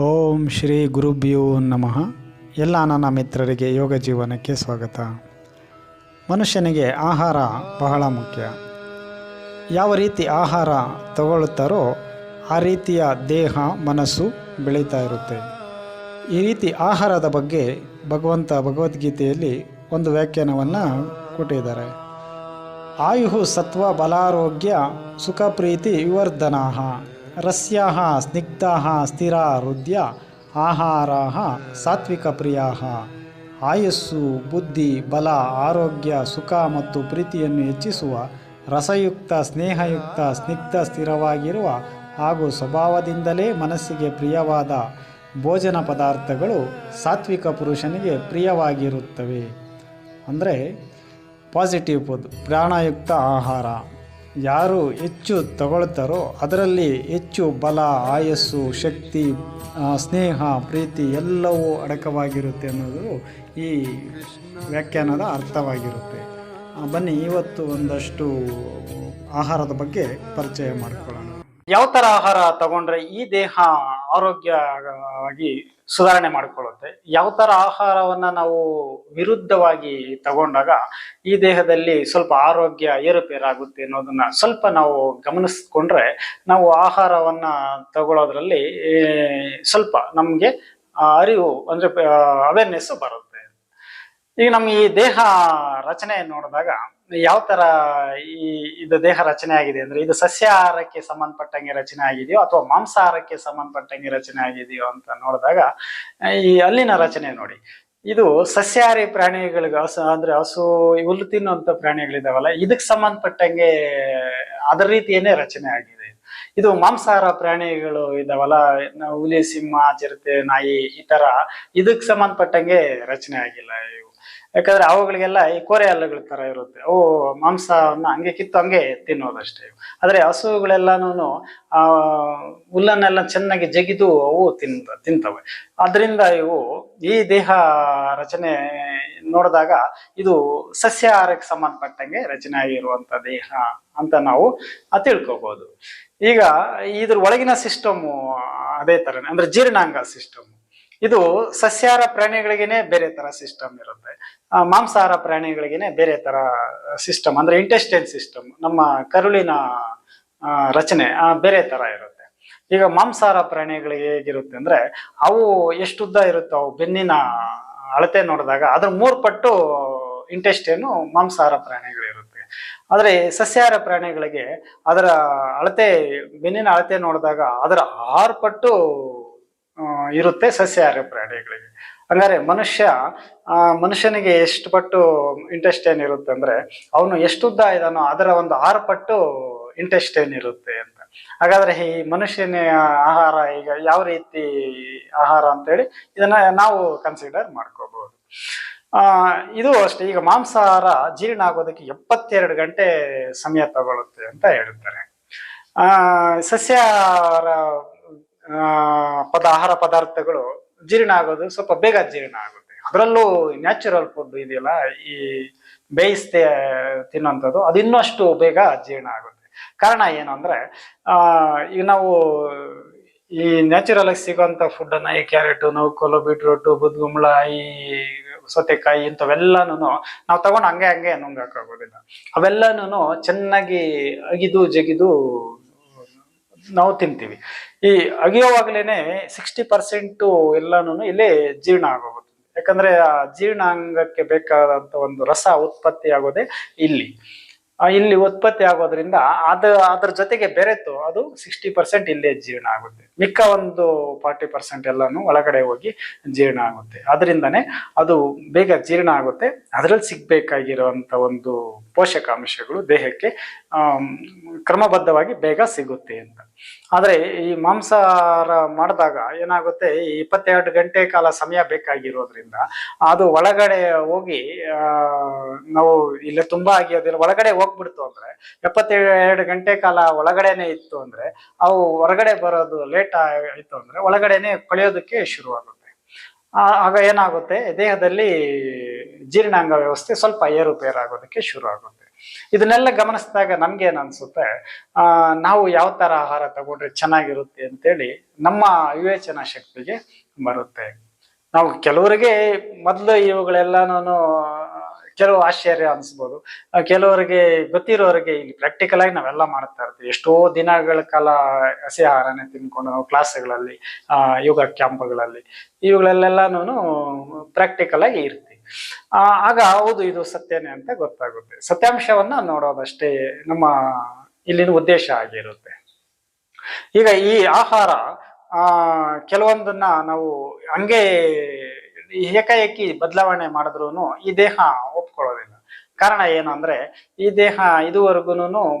ಓಂ ಶ್ರೀ ಗುರುಭ್ಯೋ ನಮಃ. ಎಲ್ಲ ನನ್ನ ಮಿತ್ರರಿಗೆ ಯೋಗ ಜೀವನಕ್ಕೆ ಸ್ವಾಗತ. ಮನುಷ್ಯನಿಗೆ ಆಹಾರ ಬಹಳ ಮುಖ್ಯ. ಯಾವ ರೀತಿ ಆಹಾರ ತಗೊಳ್ಳುತ್ತಾರೋ ಆ ರೀತಿಯ ದೇಹ, ಮನಸ್ಸು ಬೆಳೀತಾ ಇರುತ್ತೆ. ಈ ರೀತಿ ಆಹಾರದ ಬಗ್ಗೆ ಭಗವಂತ ಭಗವದ್ಗೀತೆಯಲ್ಲಿ ಒಂದು ವ್ಯಾಖ್ಯಾನವನ್ನು ಕೊಟ್ಟಿದ್ದಾರೆ. ಆಯುಹು ಸತ್ವ ಬಲಾರೋಗ್ಯ ಸುಖ ಪ್ರೀತಿ ವಿವರ್ಧನಾ ರಸ್ಯಾ ಸ್ನಿಗ್ಧ ಸ್ಥಿರ ಹೃದಯ ಆಹಾರ ಸಾತ್ವಿಕ ಪ್ರಿಯ ಆಯಸ್ಸು, ಬುದ್ಧಿ, ಬಲ, ಆರೋಗ್ಯ, ಸುಖ ಮತ್ತು ಪ್ರೀತಿಯನ್ನು ಹೆಚ್ಚಿಸುವ, ರಸಯುಕ್ತ, ಸ್ನೇಹಯುಕ್ತ, ಸ್ನಿಗ್ಧ, ಸ್ಥಿರವಾಗಿರುವ ಹಾಗೂ ಸ್ವಭಾವದಿಂದಲೇ ಮನಸ್ಸಿಗೆ ಪ್ರಿಯವಾದ ಭೋಜನ ಪದಾರ್ಥಗಳು ಸಾತ್ವಿಕ ಪುರುಷನಿಗೆ ಪ್ರಿಯವಾಗಿರುತ್ತವೆ. ಅಂದರೆ ಪಾಸಿಟಿವ್ ಪ್ರಾಣಯುಕ್ತ ಆಹಾರ. ಯಾರು ಹೆಚ್ಚು ತಗೊಳ್ತಾರೋ ಅದರಲ್ಲಿ ಹೆಚ್ಚು ಬಲ, ಆಯಸ್ಸು, ಶಕ್ತಿ ಸ್ನೇಹ, ಪ್ರೀತಿ ಎಲ್ಲವೂ ಅಡಕವಾಗಿರುತ್ತೆ ಅನ್ನೋದು ಈ ವ್ಯಾಖ್ಯಾನದ ಅರ್ಥವಾಗಿರುತ್ತೆ. ಬನ್ನಿ, ಇವತ್ತು ಒಂದಷ್ಟು ಆಹಾರದ ಬಗ್ಗೆ ಪರಿಚಯ ಮಾಡಿಕೊಳ್ಳೋಣ. ಯಾವ ಥರ ಆಹಾರ ತಗೊಂಡ್ರೆ ಈ ದೇಹ ಆರೋಗ್ಯವಾಗಿ ಸುಧಾರಣೆ ಮಾಡಿಕೊಳ್ಳುತ್ತೆ. ಯಾವ ಥರ ಆಹಾರವನ್ನ ನಾವು ವಿರುದ್ಧವಾಗಿ ತಗೊಂಡಾಗ ಈ ದೇಹದಲ್ಲಿ ಸ್ವಲ್ಪ ಆರೋಗ್ಯ ಏರುಪೇರಾಗುತ್ತೆ ಅನ್ನೋದನ್ನ ಸ್ವಲ್ಪ ನಾವು ಗಮನಿಸ್ಕೊಂಡ್ರೆ ನಾವು ಆಹಾರವನ್ನ ತಗೊಳ್ಳೋದ್ರಲ್ಲಿ ಸ್ವಲ್ಪ ನಮಗೆ ಅರಿವು ಅಂದ್ರೆ ಅವೇರ್ನೆಸ್ ಬರುತ್ತೆ. ಈಗ ನಮ್ಮ ಈ ದೇಹ ರಚನೆ ನೋಡಿದಾಗ ಯಾವ ತರ ಈ, ಇದು ದೇಹ ರಚನೆ ಆಗಿದೆ ಅಂದ್ರೆ ಇದು ಸಸ್ಯಾಹಾರಕ್ಕೆ ಸಂಬಂಧಪಟ್ಟಂಗೆ ರಚನೆ ಆಗಿದೆಯೋ ಅಥವಾ ಮಾಂಸಾಹಾರಕ್ಕೆ ಸಂಬಂಧಪಟ್ಟಂಗೆ ರಚನೆ ಆಗಿದೆಯೋ ಅಂತ ನೋಡಿದಾಗ, ಈ ಅಲ್ಲಿನ ರಚನೆ ನೋಡಿ. ಇದು ಸಸ್ಯಾಹಾರಿ ಪ್ರಾಣಿಗಳಿಗೆ ಹಸು, ಅಂದ್ರೆ ಹಸು, ಹುಲ್ಲು ತಿನ್ನುವಂತ ಪ್ರಾಣಿಗಳಿದಾವಲ್ಲ, ಇದಕ್ಕೆ ಸಂಬಂಧಪಟ್ಟಂಗೆ ಅದರ ರೀತಿಯೇನೆ ರಚನೆ ಆಗಿದೆ. ಇದು ಮಾಂಸಾಹಾರ ಪ್ರಾಣಿಗಳು ಇದಾವಲ್ಲ, ಹುಲಿ, ಸಿಂಹ, ಚಿರತೆ, ನಾಯಿ ಈ ತರ ಇದಕ್ಕೆ ಸಂಬಂಧಪಟ್ಟಂಗೆ ರಚನೆ ಆಗಿಲ್ಲ ಇವು. ಯಾಕಂದ್ರೆ ಅವುಗಳಿಗೆಲ್ಲ ಈ ಕೋರೆ ಹಲ್ಲುಗಳ ತರ ಇರುತ್ತೆ. ಅವು ಮಾಂಸವನ್ನ ಹಂಗೆ ಕಿತ್ತು ಹಂಗೆ ತಿನ್ನೋದಷ್ಟೇ. ಆದ್ರೆ ಹಸುಗಳೆಲ್ಲಾನು ಆ, ಹುಲ್ಲನ್ನೆಲ್ಲ ಚೆನ್ನಾಗಿ ಜಗಿದು ಅವು ತಿಂತ, ತಿಂತವೆ. ಅದರಿಂದ ಇವು ಈ ದೇಹ ರಚನೆ ನೋಡಿದಾಗ ಇದು ಸಸ್ಯಾಹಾರಕ್ಕೆ ಸಂಬಂಧಪಟ್ಟಂಗೆ ರಚನೆ ಆಗಿರುವಂತ ದೇಹ ಅಂತ ನಾವು ತಿಳ್ಕೋಬಹುದು ಈಗ ಇದ್ರ ಒಳಗಿನ ಸಿಸ್ಟಮ್ ಅದೇ ತರನೇ, ಅಂದ್ರೆ ಜೀರ್ಣಾಂಗ ಸಿಸ್ಟಮ್ ಇದು ಸಸ್ಯಾಹಾರ ಪ್ರಾಣಿಗಳಿಗೇನೆ ಬೇರೆ ತರ ಸಿಸ್ಟಮ್ ಇರುತ್ತೆ. ಮಾಂಸಾಹಾರ ಪ್ರಾಣಿಗಳಿಗೇನೆ ಬೇರೆ ತರ ಸಿಸ್ಟಮ್ ಅಂದ್ರೆ ಇಂಟೆಸ್ಟೈನ್ ಸಿಸ್ಟಮ್ ನಮ್ಮ ಕರುಳಿನ ರಚನೆ ಬೇರೆ ತರ ಇರುತ್ತೆ. ಈಗ ಮಾಂಸಾಹಾರ ಪ್ರಾಣಿಗಳಿಗೆ ಹೇಗಿರುತ್ತೆ ಅಂದ್ರೆ ಅವು ಎಷ್ಟು ಉದ್ದ ಇರುತ್ತೋ ಅವು ಬೆನ್ನಿನ ಅಳತೆ ನೋಡಿದಾಗ ಅದ್ರ ಮೂರ್ ಪಟ್ಟು ಇಂಟೆಸ್ಟೇನು ಮಾಂಸಾಹಾರ ಪ್ರಾಣಿಗಳಿರುತ್ತೆ. ಆದ್ರೆ ಸಸ್ಯಾಹಾರ ಪ್ರಾಣಿಗಳಿಗೆ ಅದರ ಅಳತೆ, ಬೆನ್ನಿನ ಅಳತೆ ನೋಡಿದಾಗ ಅದರ ಆರು ಪಟ್ಟು ಇರುತ್ತೆ ಸಸ್ಯಾಹಾರ ಪ್ರಾಣಿಗಳಿಗೆ. ಹಂಗಾರೆ ಮನುಷ್ಯ, ಆ, ಮನುಷ್ಯನಿಗೆ ಎಷ್ಟು ಪಟ್ಟು ಇಂಟ್ರೆಸ್ಟ್ ಇರುತ್ತೆ ಅಂದ್ರೆ, ಅವನು ಎಷ್ಟು ಉದ್ದ ಇದಾನೋ ಅದರ ಒಂದು ಆರು ಪಟ್ಟು ಇಂಟ್ರೆಸ್ಟ್ ಇರುತ್ತೆ ಅಂತ. ಹಾಗಾದ್ರೆ ಈ ಮನುಷ್ಯನ ಆಹಾರ ಈಗ ಯಾವ ರೀತಿ ಆಹಾರ ಅಂತೇಳಿ ಇದನ್ನ ನಾವು ಕನ್ಸಿಡರ್ ಮಾಡ್ಕೋಬಹುದು. ಆ, ಇದು ಅಷ್ಟೇ, ಈಗ ಮಾಂಸಾಹಾರ ಜೀರ್ಣ ಆಗೋದಕ್ಕೆ ಎಪ್ಪತ್ತೆರಡು ಗಂಟೆ ಸಮಯ ತಗೊಳುತ್ತೆ ಅಂತ ಹೇಳ್ತಾರೆ. ಆ, ಸಸ್ಯಾಹಾರ ಪದ, ಆಹಾರ ಪದಾರ್ಥಗಳು ಜೀರ್ಣ ಆಗೋದು, ಸ್ವಲ್ಪ ಬೇಗ ಜೀರ್ಣ ಆಗುತ್ತೆ. ಅದರಲ್ಲೂ ನ್ಯಾಚುರಲ್ ಫುಡ್ ಇದೆಯಲ್ಲ, ಈ ಬೇಯಿಸ್ತೆ ತಿನ್ನುವಂಥದ್ದು, ಅದು ಇನ್ನಷ್ಟು ಬೇಗ ಜೀರ್ಣ ಆಗುತ್ತೆ. ಕಾರಣ ಏನು ಅಂದ್ರೆ ಈಗ ನಾವು ಈ ನ್ಯಾಚುರಲ್ ಆಗಿ ಸಿಗುವಂತ ಫುಡ್ ಅನ್ನ, ಈ ಕ್ಯಾರೆಟ್ ನೌಕೋಲು ಬೀಟ್ರೂಟ್ ಬುದ್ಗುಂಬಳ ಈ ಸೌತೆಕಾಯಿ ಇಂಥವೆಲ್ಲಾನು ನಾವು ತಗೊಂಡು ಹಂಗೆ ಹಂಗೆ ನುಂಗಾಕೋಗೋದಿಲ್ಲ ಅವೆಲ್ಲಾನು ಚೆನ್ನಾಗಿ ಅಗಿದು, ಜಗಿದು ನಾವು ತಿಂತೀವಿ. ಈ ಅಗಿಯೋವಾಗ್ಲೇನೆ ಸಿಕ್ಸ್ಟಿ ಪರ್ಸೆಂಟು ಎಲ್ಲಾನು ಇಲ್ಲೇ ಜೀರ್ಣ ಆಗೋಗುತ್ತೆ. ಯಾಕಂದ್ರೆ ಆ ಜೀರ್ಣಾಂಗಕ್ಕೆ ಬೇಕಾದಂತ ಒಂದು ರಸ ಉತ್ಪತ್ತಿ ಆಗೋದೇ ಇಲ್ಲಿ. ಇಲ್ಲಿ ಉತ್ಪತ್ತಿ ಆಗೋದ್ರಿಂದ ಅದ, ಅದ್ರ ಜೊತೆಗೆ ಬೆರೆತು ಅದು ಸಿಕ್ಸ್ಟಿ ಪರ್ಸೆಂಟ್ ಇಲ್ಲೇ ಜೀರ್ಣ ಆಗುತ್ತೆ. ಮಿಕ್ಕ ಒಂದು ಫಾರ್ಟಿ ಪರ್ಸೆಂಟ್ ಎಲ್ಲಾನು ಒಳಗಡೆ ಹೋಗಿ ಜೀರ್ಣ ಆಗುತ್ತೆ. ಅದರಿಂದನೇ ಅದು ಬೇಗ ಜೀರ್ಣ ಆಗುತ್ತೆ. ಅದರಲ್ಲಿ ಸಿಗ್ಬೇಕಾಗಿರುವಂತ ಒಂದು ಪೋಷಕಾಂಶಗಳು ದೇಹಕ್ಕೆ ಕ್ರಮಬದ್ಧವಾಗಿ ಬೇಗ ಸಿಗುತ್ತೆ ಅಂತ. ಆದರೆ ಈ ಮಾಂಸಾಹಾರ ಮಾಡಿದಾಗ ಏನಾಗುತ್ತೆ? ಈ ಇಪ್ಪತ್ತೆರಡು ಗಂಟೆ ಕಾಲ ಸಮಯ ಬೇಕಾಗಿರೋದ್ರಿಂದ ಅದು ಒಳಗಡೆ ಹೋಗಿ ನಾವು ಇಲ್ಲೇ ತುಂಬಾ ಆಗಿರೋದಿಲ್ಲ ಒಳಗಡೆ ಹೋಗ್ಬಿಡ್ತು ಅಂದ್ರೆ, ಎಪ್ಪತ್ತೆರಡು ಗಂಟೆ ಕಾಲ ಒಳಗಡೆನೆ ಇತ್ತು ಅಂದ್ರೆ, ಅವು ಹೊರಗಡೆ ಬರೋದು ಲೇಟ್ ಆಯ್ತು ಅಂದ್ರೆ ಒಳಗಡೆನೆ ಕೊಳೆಯೋದಕ್ಕೆ ಶುರುವಾಗುತ್ತೆ. ಆಗ ಏನಾಗುತ್ತೆ? ದೇಹದಲ್ಲಿ ಜೀರ್ಣಾಂಗ ವ್ಯವಸ್ಥೆ ಸ್ವಲ್ಪ ಏರುಪೇರಾಗೋದಕ್ಕೆ ಶುರು ಆಗುತ್ತೆ ಇದನ್ನೆಲ್ಲ ಗಮನಿಸಿದಾಗ ಏನ್ ಅನ್ಸುತ್ತೆ ನಾವು ಯಾವ ತರ ಆಹಾರ ತಗೊಂಡ್ರೆ ಚೆನ್ನಾಗಿರುತ್ತೆ ಅಂತೇಳಿ ನಮ್ಮ ವಿವೇಚನಾ ಶಕ್ತಿಗೆ ಬರುತ್ತೆ. ನಾವು ಕೆಲವರಿಗೆ ಮೊದಲು ಇವುಗಳೆಲ್ಲನೂ ಕೆಲವು ಆಶ್ಚರ್ಯ ಅನ್ಸ್ಬೋದು. ಕೆಲವರಿಗೆ ಗೊತ್ತಿರೋರಿಗೆ ಇಲ್ಲಿ ಪ್ರಾಕ್ಟಿಕಲ್ ಆಗಿ ನಾವೆಲ್ಲ ಮಾಡ್ತಾ ಇರ್ತೀವಿ. ಎಷ್ಟೋ ದಿನಗಳ ಕಾಲ ಹಸಿ ಆಹಾರನೇ ತಿನ್ಕೊಂಡು ನಾವು ಕ್ಲಾಸ್ಗಳಲ್ಲಿ ಯೋಗ ಕ್ಯಾಂಪ್ಗಳಲ್ಲಿ ಇವುಗಳಲ್ಲೆಲ್ಲಾನು ಪ್ರಾಕ್ಟಿಕಲ್ ಆಗಿ ಇರ್ತೀವಿ. ಆಗ ಹೌದು, ಇದು ಸತ್ಯನೇ ಅಂತ ಗೊತ್ತಾಗುತ್ತೆ. ಸತ್ಯಾಂಶವನ್ನ ನೋಡೋದಷ್ಟೇ ನಮ್ಮ ಇಲ್ಲಿನ ಉದ್ದೇಶ ಆಗಿರುತ್ತೆ. ಈಗ ಈ ಆಹಾರ, ಆ, ಕೆಲವೊಂದನ್ನ ನಾವು ಹಂಗೆ ಏಕಾಏಕಿ ಬದಲಾವಣೆ ಮಾಡಿದ್ರು ಈ ದೇಹ ಒಪ್ಕೊಳ್ಳೋದಿಲ್ಲ. ಕಾರಣ ಏನು ಅಂದ್ರೆ, ಈ ದೇಹ ಇದುವರೆಗೂ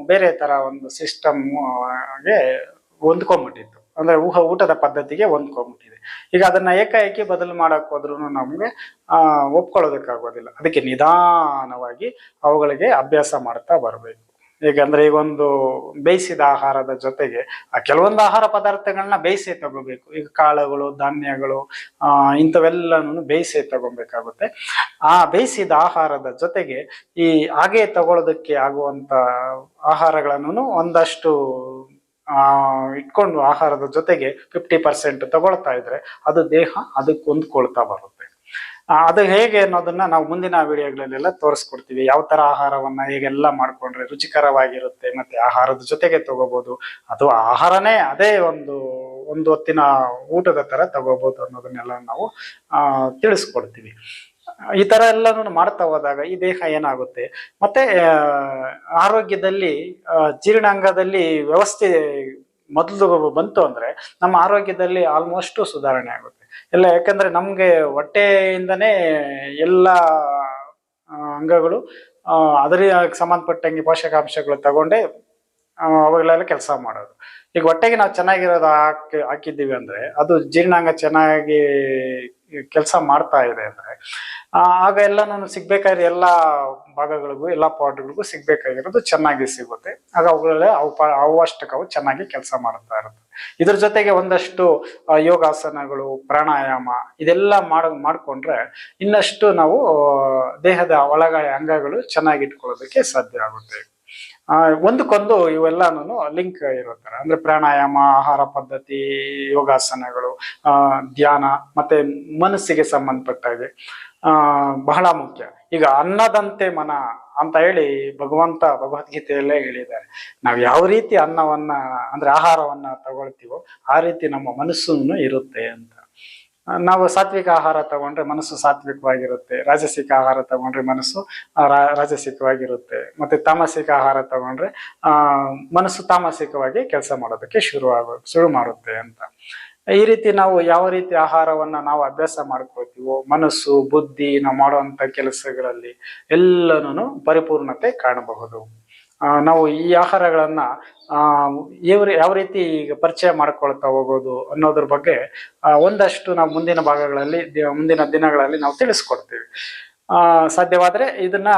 ಬೇರೆ ತರ ಒಂದು ಸಿಸ್ಟಮ್ಗೆ ಹೊಂದ್ಕೊಂಡ್ಬಿಟ್ಟಿತ್ತು ಅಂದ್ರೆ ಊಹ, ಊಟದ ಪದ್ಧತಿಗೆ ಹೊಂದ್ಕೊಂಡ್ಬಿಟ್ಟಿದೆ ಈಗ ಅದನ್ನ ಏಕಾಏಕಿ ಬದಲು ಮಾಡಕ್ ಹೋದ್ರು ನಮ್ಗೆ, ಆ, ಒಪ್ಕೊಳ್ಳೋದಕ್ಕಾಗೋದಿಲ್ಲ. ಅದಕ್ಕೆ ನಿಧಾನವಾಗಿ ಅವುಗಳಿಗೆ ಅಭ್ಯಾಸ ಮಾಡ್ತಾ ಬರಬೇಕು. ಹೇಗಂದ್ರೆ ಈಗ ಒಂದು ಬೇಯಿಸಿದ ಆಹಾರದ ಜೊತೆಗೆ ಆ ಕೆಲವೊಂದು ಆಹಾರ ಪದಾರ್ಥಗಳನ್ನ ಬೇಯಿಸೇ ತಗೋಬೇಕು. ಈಗ ಕಾಳುಗಳು, ಧಾನ್ಯಗಳು, ಆ, ಇಂಥವೆಲ್ಲನೂ ಬೇಯಿಸೇ ತಗೊಬೇಕಾಗುತ್ತೆ. ಆ ಬೇಯಿಸಿದ ಆಹಾರದ ಜೊತೆಗೆ ಈ ಹಾಗೆ ತಗೊಳ್ಳೋದಕ್ಕೆ ಆಗುವಂತ ಆಹಾರಗಳನ್ನು ಒಂದಷ್ಟು, ಆ, ಇಟ್ಕೊಂಡು ಆಹಾರದ ಜೊತೆಗೆ ಫಿಫ್ಟಿ ಪರ್ಸೆಂಟ್ ತಗೊಳ್ತಾ ಇದ್ರೆ ಅದು ದೇಹ ಅದಕ್ಕೆ ಹೊಂದ್ಕೊಳ್ತಾ ಬರುತ್ತೆ. ಅದು ಹೇಗೆ ಅನ್ನೋದನ್ನ ನಾವು ಮುಂದಿನ ವಿಡಿಯೋಗಳಲ್ಲೆಲ್ಲ ತೋರಿಸ್ಕೊಡ್ತೀವಿ. ಯಾವ ತರ ಆಹಾರವನ್ನ ಹೇಗೆಲ್ಲ ಮಾಡ್ಕೊಂಡ್ರೆ ರುಚಿಕರವಾಗಿರುತ್ತೆ, ಮತ್ತೆ ಆಹಾರದ ಜೊತೆಗೆ ತಗೋಬಹುದು ಅದು ಆಹಾರನೇ ಅದೇ ಒಂದು ಒಂದು ಹೊತ್ತಿನ ಊಟದ ತರ ತಗೋಬಹುದು ಅನ್ನೋದನ್ನೆಲ್ಲ ನಾವು, ಆ, ತಿಳಿಸ್ಕೊಡ್ತೀವಿ. ಈ ತರ ಎಲ್ಲಾನು ಮಾಡ್ತಾ ಹೋದಾಗ ಈ ದೇಹ ಏನಾಗುತ್ತೆ? ಮತ್ತೆ ಆರೋಗ್ಯದಲ್ಲಿ ಜೀರ್ಣಾಂಗದಲ್ಲಿ ವ್ಯವಸ್ಥೆ ಮೊದಲು ಬಂತು ಅಂದ್ರೆ ನಮ್ಮ ಆರೋಗ್ಯದಲ್ಲಿ ಆಲ್ಮೋಸ್ಟ್ ಸುಧಾರಣೆ ಆಗುತ್ತೆ. ಎಲ್ಲ ಯಾಕಂದ್ರೆ ನಮ್ಗೆ ಹೊಟ್ಟೆಯಿಂದನೇ ಎಲ್ಲ ಅಂಗಗಳು ಅದರ ಸಂಬಂಧಪಟ್ಟಂಗೆ ಪೋಷಕಾಂಶಗಳು ತಗೊಂಡೆ ಅವುಗಳೆಲ್ಲ ಕೆಲಸ ಮಾಡೋದು. ಈಗ ಹೊಟ್ಟೆಗೆ ನಾವು ಚೆನ್ನಾಗಿರೋದು ಹಾಕಿ, ಹಾಕಿದ್ದೀವಿ ಅಂದ್ರೆ, ಅದು ಜೀರ್ಣಾಂಗ ಚೆನ್ನಾಗಿ ಕೆಲಸ ಮಾಡ್ತಾ ಇದೆ ಅಂದ್ರೆ ಆಗ ಎಲ್ಲ ನಾನು ಸಿಗ್ಬೇಕಾದ್ರೆ ಎಲ್ಲ ಭಾಗಗಳಿಗೂ, ಎಲ್ಲ ಪಾರ್ಟ್ಗಳಿಗೂ ಸಿಗ್ಬೇಕಾಗಿರೋದು ಚೆನ್ನಾಗಿ ಸಿಗುತ್ತೆ. ಆಗ ಅವುಗಳಲ್ಲೇ ಅವು ಅವಷ್ಟಕ್ಕೆ ಅವು ಚೆನ್ನಾಗಿ ಕೆಲಸ ಮಾಡ್ತಾ ಇರುತ್ತೆ. ಇದ್ರ ಜೊತೆಗೆ ಒಂದಷ್ಟು ಯೋಗಾಸನಗಳು, ಪ್ರಾಣಾಯಾಮ, ಇದೆಲ್ಲ ಮಾಡ, ಮಾಡ್ಕೊಂಡ್ರೆ ಇನ್ನಷ್ಟು ನಾವು ದೇಹದ ಒಳಗಡೆ ಅಂಗಗಳು ಚೆನ್ನಾಗಿ ಇಟ್ಕೊಳ್ಳೋದಕ್ಕೆ ಸಾಧ್ಯ ಆಗುತ್ತೆ. ಒಂದಕ್ಕೊಂದು ಇವೆಲ್ಲಾನು ಲಿಂಕ್ ಇರೋ ತರ ಅಂದ್ರೆ ಪ್ರಾಣಾಯಾಮ ಆಹಾರ ಪದ್ಧತಿ ಯೋಗಾಸನಗಳು ಆ ಧ್ಯಾನ ಮತ್ತೆ ಮನಸ್ಸಿಗೆ ಸಂಬಂಧಪಟ್ಟ ಹಾಗೆ ಆ ಬಹಳ ಮುಖ್ಯ. ಈಗ ಅನ್ನದಂತೆ ಮನ ಅಂತ ಹೇಳಿ ಭಗವಂತ ಭಗವದ್ಗೀತೆಯಲ್ಲೇ ಹೇಳಿದ್ದಾರೆ. ನಾವು ಯಾವ ರೀತಿ ಅನ್ನವನ್ನ ಅಂದ್ರೆ ಆಹಾರವನ್ನ ತಗೊಳ್ತೀವೋ ಆ ರೀತಿ ನಮ್ಮ ಮನಸ್ಸು ಇರುತ್ತೆ ಅಂತ. ಆ, ನಾವು ಸಾತ್ವಿಕ ಆಹಾರ ತಗೊಂಡ್ರೆ ಮನಸ್ಸು ಸಾತ್ವಿಕವಾಗಿರುತ್ತೆ. ರಾಜಸಿಕ ಆಹಾರ ತಗೊಂಡ್ರೆ ಮನಸ್ಸು ರಾಜಸಿಕವಾಗಿರುತ್ತೆ. ಮತ್ತೆ ತಾಮಸಿಕ ಆಹಾರ ತಗೊಂಡ್ರೆ, ಆ, ಮನಸ್ಸು ತಾಮಸಿಕವಾಗಿ ಕೆಲಸ ಮಾಡೋದಕ್ಕೆ ಶುರು ಆಗೋ, ಶುರು ಮಾಡುತ್ತೆ ಅಂತ. ಈ ರೀತಿ ನಾವು ಯಾವ ರೀತಿ ಆಹಾರವನ್ನ ನಾವು ಅಭ್ಯಾಸ ಮಾಡ್ಕೊಳ್ತೀವೋ, ಮನಸ್ಸು, ಬುದ್ಧಿ, ನಾವು ಮಾಡುವಂತ ಕೆಲಸಗಳಲ್ಲಿ ಎಲ್ಲನೂ ಪರಿಪೂರ್ಣತೆ ಕಾಣಬಹುದು. ನಾವು ಈ ಆಹಾರಗಳನ್ನ ಆ ಯಾವ ಯಾವ ರೀತಿ ಈಗ ಪರಿಚಯ ಮಾಡ್ಕೊಳ್ತಾ ಹೋಗೋದು ಅನ್ನೋದ್ರ ಬಗ್ಗೆ ಆ, ಒಂದಷ್ಟು ನಾವು ಮುಂದಿನ ಭಾಗಗಳಲ್ಲಿ ಮುಂದಿನ ದಿನಗಳಲ್ಲಿ ನಾವು ತಿಳಿಸ್ಕೊಡ್ತೀವಿ. ಆ ಸಾಧ್ಯವಾದ್ರೆ ಇದನ್ನ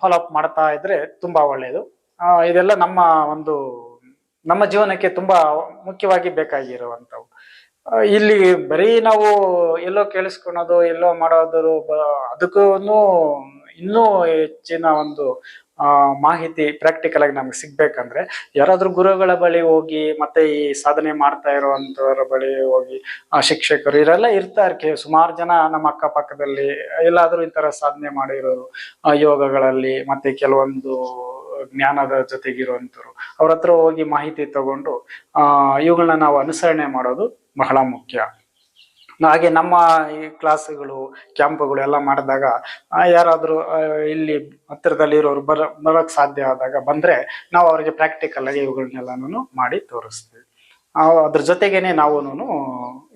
ಫಾಲೋ ಅಪ್ ಮಾಡ್ತಾ ಇದ್ರೆ ತುಂಬಾ ಒಳ್ಳೆಯದು ಆ, ಇದೆಲ್ಲ ನಮ್ಮ ಒಂದು ನಮ್ಮ ಜೀವನಕ್ಕೆ ತುಂಬಾ ಮುಖ್ಯವಾಗಿ ಬೇಕಾಗಿರುವಂಥವು. ಇಲ್ಲಿ ಬರೀ ನಾವು ಎಲ್ಲೋ ಕೇಳಿಸ್ಕೊಳೋದು ಎಲ್ಲೋ ಮಾಡೋದು ಅದಕ್ಕೂ ಇನ್ನೂ ಹೆಚ್ಚಿನ ಒಂದು ಆ ಮಾಹಿತಿ ಪ್ರಾಕ್ಟಿಕಲ್ ಆಗಿ ನಮ್ಗೆ ಸಿಗ್ಬೇಕಂದ್ರೆ ಯಾರಾದ್ರೂ ಗುರುಗಳ ಬಳಿ ಹೋಗಿ ಮತ್ತೆ ಈ ಸಾಧನೆ ಮಾಡ್ತಾ ಇರುವಂತವರ ಬಳಿ ಹೋಗಿ, ಆ ಶಿಕ್ಷಕರು ಇವರೆಲ್ಲ ಇರ್ತಾರೆ ಸುಮಾರು ಜನ ನಮ್ಮ ಅಕ್ಕಪಕ್ಕದಲ್ಲಿ, ಎಲ್ಲಾದ್ರೂ ಈ ತರ ಸಾಧನೆ ಮಾಡಿರೋರು, ಆ ಯೋಗಗಳಲ್ಲಿ ಮತ್ತೆ ಕೆಲವೊಂದು ಜ್ಞಾನದ ಜೊತೆಗಿರುವಂತರು ಅವ್ರ ಹತ್ರ ಹೋಗಿ ಮಾಹಿತಿ ತಗೊಂಡು, ಆ ಇವುಗಳನ್ನ ನಾವು ಅನುಸರಣೆ ಮಾಡೋದು ಬಹಳ ಮುಖ್ಯ. ಹಾಗೆ ನಮ್ಮ ಈ ಕ್ಲಾಸ್ಗಳು ಕ್ಯಾಂಪ್ಗಳು ಎಲ್ಲ ಮಾಡಿದಾಗ ಯಾರಾದ್ರೂ ಇಲ್ಲಿ ಹತ್ತಿರದಲ್ಲಿ ಇರೋರು ಬರ, ಬರೋಕ್ ಸಾಧ್ಯ ಆದಾಗ ಬಂದ್ರೆ ನಾವು ಅವರಿಗೆ ಪ್ರಾಕ್ಟಿಕಲ್ ಆಗಿ ಇವುಗಳನ್ನೆಲ್ಲನೂ ಮಾಡಿ ತೋರಿಸ್ತೀವಿ. ಅದ್ರ ಜೊತೆಗೇನೆ ನಾವು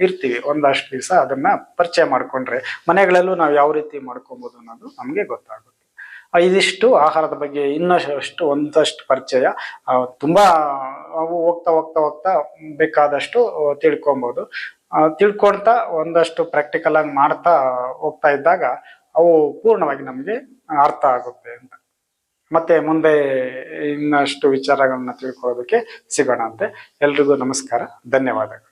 ಇರ್ತೀವಿ. ಒಂದಷ್ಟು ದಿವಸ ಅದನ್ನ ಪರಿಚಯ ಮಾಡ್ಕೊಂಡ್ರೆ ಮನೆಗಳಲ್ಲೂ ನಾವು ಯಾವ ರೀತಿ ಮಾಡ್ಕೊಬೋದು ಅನ್ನೋದು ನಮ್ಗೆ ಗೊತ್ತಾಗುತ್ತೆ. ಇದಿಷ್ಟು ಆಹಾರದ ಬಗ್ಗೆ ಇನ್ನಷ್ಟು, ಒಂದಷ್ಟು ಪರಿಚಯ. ತುಂಬಾ ಅವು ಹೋಗ್ತಾ ಹೋಗ್ತಾ ಹೋಗ್ತಾ ಬೇಕಾದಷ್ಟು ತಿಳ್ಕೊಬೋದು. ತಿಳ್ಕೊಳ್ತಾ ಒಂದಷ್ಟು ಪ್ರಾಕ್ಟಿಕಲ್ ಆಗಿ ಮಾಡ್ತಾ ಹೋಗ್ತಾ ಇದ್ದಾಗ ಅವು ಪೂರ್ಣವಾಗಿ ನಮಗೆ ಅರ್ಥ ಆಗುತ್ತೆ ಅಂತ. ಮತ್ತೆ ಮುಂದೆ ಇನ್ನಷ್ಟು ವಿಚಾರಗಳನ್ನ ತಿಳ್ಕೊಳ್ಳೋದಕ್ಕೆ ಸಿಗೋಣ ಅಂತೆ. ಎಲ್ರಿಗೂ ನಮಸ್ಕಾರ. ಧನ್ಯವಾದಗಳು.